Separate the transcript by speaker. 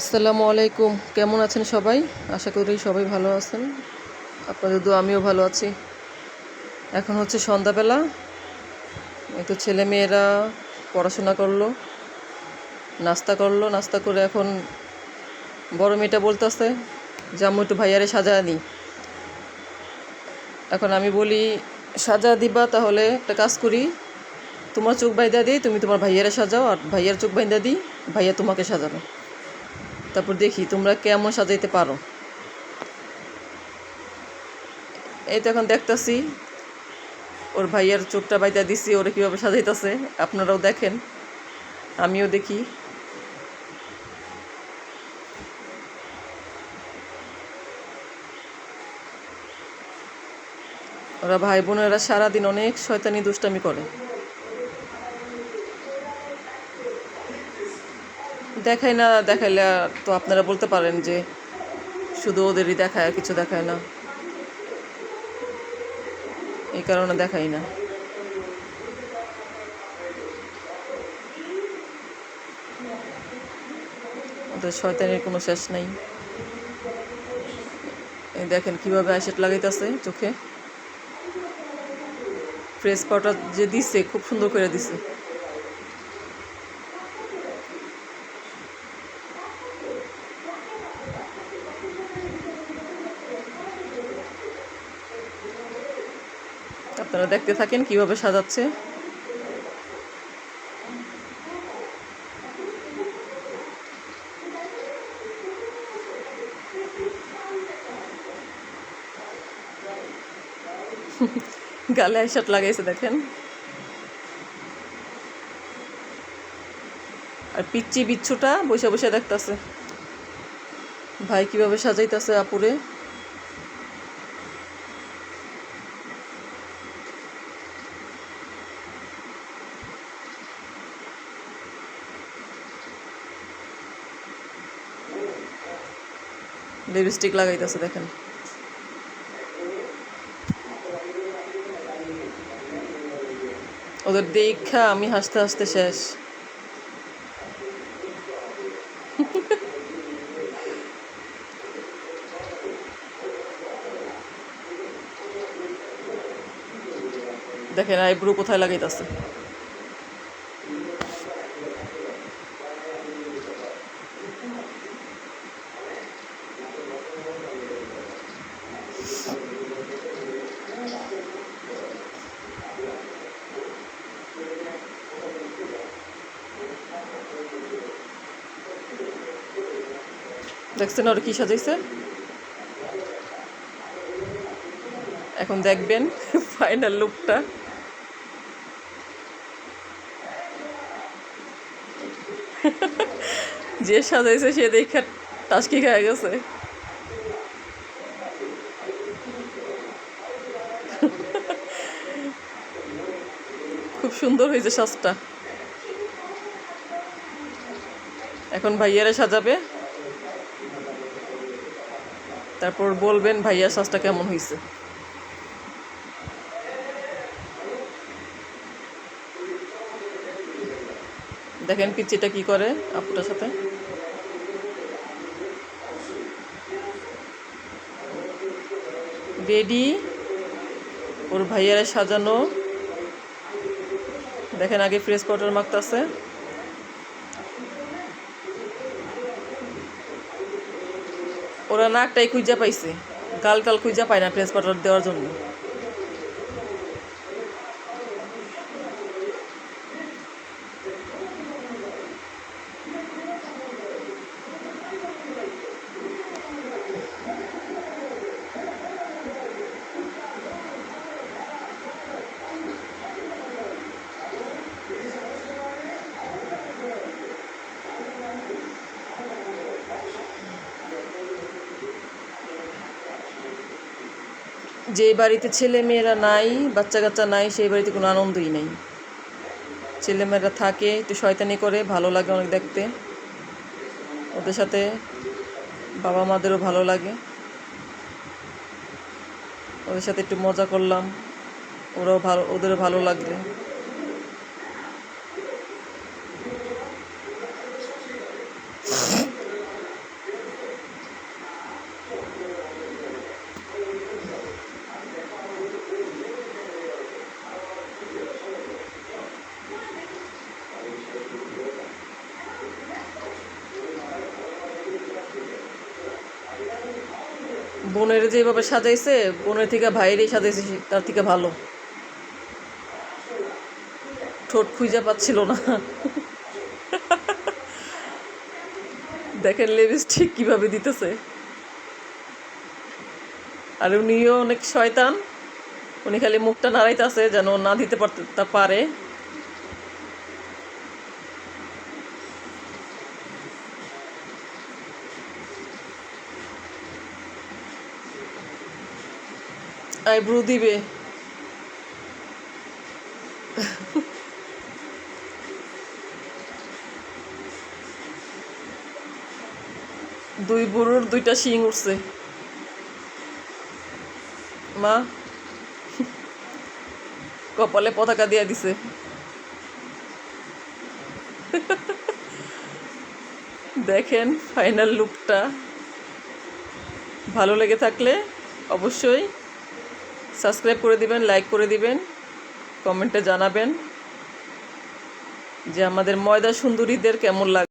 Speaker 1: আসসালামু আলাইকুম। কেমন আছেন সবাই? আশা করি সবাই ভালো আছেন। আপনাদের দু আমিও ভালো আছি। এখন হচ্ছে সন্ধ্যাবেলা। তো ছেলে মেয়েরা পড়াশোনা করল, নাস্তা করল। নাস্তা করে এখন বড় মেয়েটা বলতেছে যে আম্মু একটু ভাইয়ারে সাজা নি। এখন আমি বলি, সাজা দিবা তাহলে একটা কাজ করি। তোমার চোখ বাইদা দিই, তুমি তোমার ভাইয়ারে সাজাও, আর ভাইয়ার চোখ বাইদা দিই, ভাইয়া তোমাকে সাজাবে। তারপর দেখি তোমরা কেমন সাজাইতে পারো। এই তো এখন দেখতাছি, ওর ভাইয়ার চোখটা বাইতা দিছি, ওরা কীভাবে সাজাইতেছে, আপনারাও দেখেন, আমিও দেখি। ওরা ভাই বোনেরা সারাদিন অনেক শয়তানি দুষ্টামি করে। দেখায় না, দেখাইলে তো আপনারা বলতে পারেন যে শুধু ওদেরই দেখায় আর কিছু দেখায় না। এই কারণে দেখাই না। ওদের শয়তানের কোনো শেষ নাই। দেখেন কীভাবে আইসেট লাগাইতেছে চোখে। ফ্রেশ পাউডার যে দিছে, খুব সুন্দর করে দিছে। আপনারা দেখতে থাকেন কীভাবে সাজাচ্ছে। গালে আইসাট লাগাইছে, দেখেন। আর পিচ্চি বিচ্ছুটা বসে বসে দেখতাছে। ভাই কীভাবে সাজাইতাছে আপুরে। লিপস্টিক লাগাইতেছে দেখেন। ওদের দেখা আমি হাসতে হাসতে শেষ। দেখেন আইব্রু কোথায় লাগাইতেছে? দেখছেন ওরা কি সাজাইছে। এখন দেখবেন ফাইনাল লুকটা যে সাজাইছে সে দেখে টাসকি খায় গেছে। খুব সুন্দর হয়েছে সাজটা। এখন ভাইয়ারা সাজাবে। তারপর বলবেন, ভাইয়া সাজটা কেমন হয়েছে দেখেন, পিচ্চিটা কি করে আপুটার সাথে। রেডি ওর ভাইয়ারা সাজানো। দেখেন, আগে ফ্রেশ পাউডার মাখতেছে। ওরা নাকটাই খুঁজা পাইছে। গাল গাল খুঁজা পায় না প্রেস পাটার দেওয়ার জন্য। যে বাড়িতে ছেলে মেয়েরা নাই বাচ্চা কাচ্চা নাই, সেই বাড়িতে কোনো আনন্দই নেই। ছেলেমেয়েরা থাকে, একটু শয়তানি করে, ভালো লাগে অনেক দেখতে। ওদের সাথে বাবা মাদেরও ভালো লাগে। ওদের সাথে একটু মজা করলাম। ওরাও ভালো, ওদেরও ভালো লাগবে। বোনের যেভাবে সাজাইছে, বোনের থেকে ভাইয়েরই সাজাইছে, তার থেকে ভালো। ঠোঁট খুঁজে পাচ্ছিল না। দেখেন লিপস্টিক কীভাবে দিতেছে। আর উনিও অনেক শয়তান। উনি খালি মুখটা নাড়াইতেছে যেন না দিতে পারতে পারে। আইব্রু দিবে। দুই বুড়োর দুইটা শিং উঠছে। মা। কপালে পতাকা দিয়ে দিছে। দেখেন ফাইনাল লুকটা। ভালো লেগে থাকলে অবশ্যই সাবস্ক্রাইব করে দিবেন লাইক করে দিবেন কমেন্টে জানাবেন যে আমাদের ময়দা সুন্দরীদের কেমন লাগে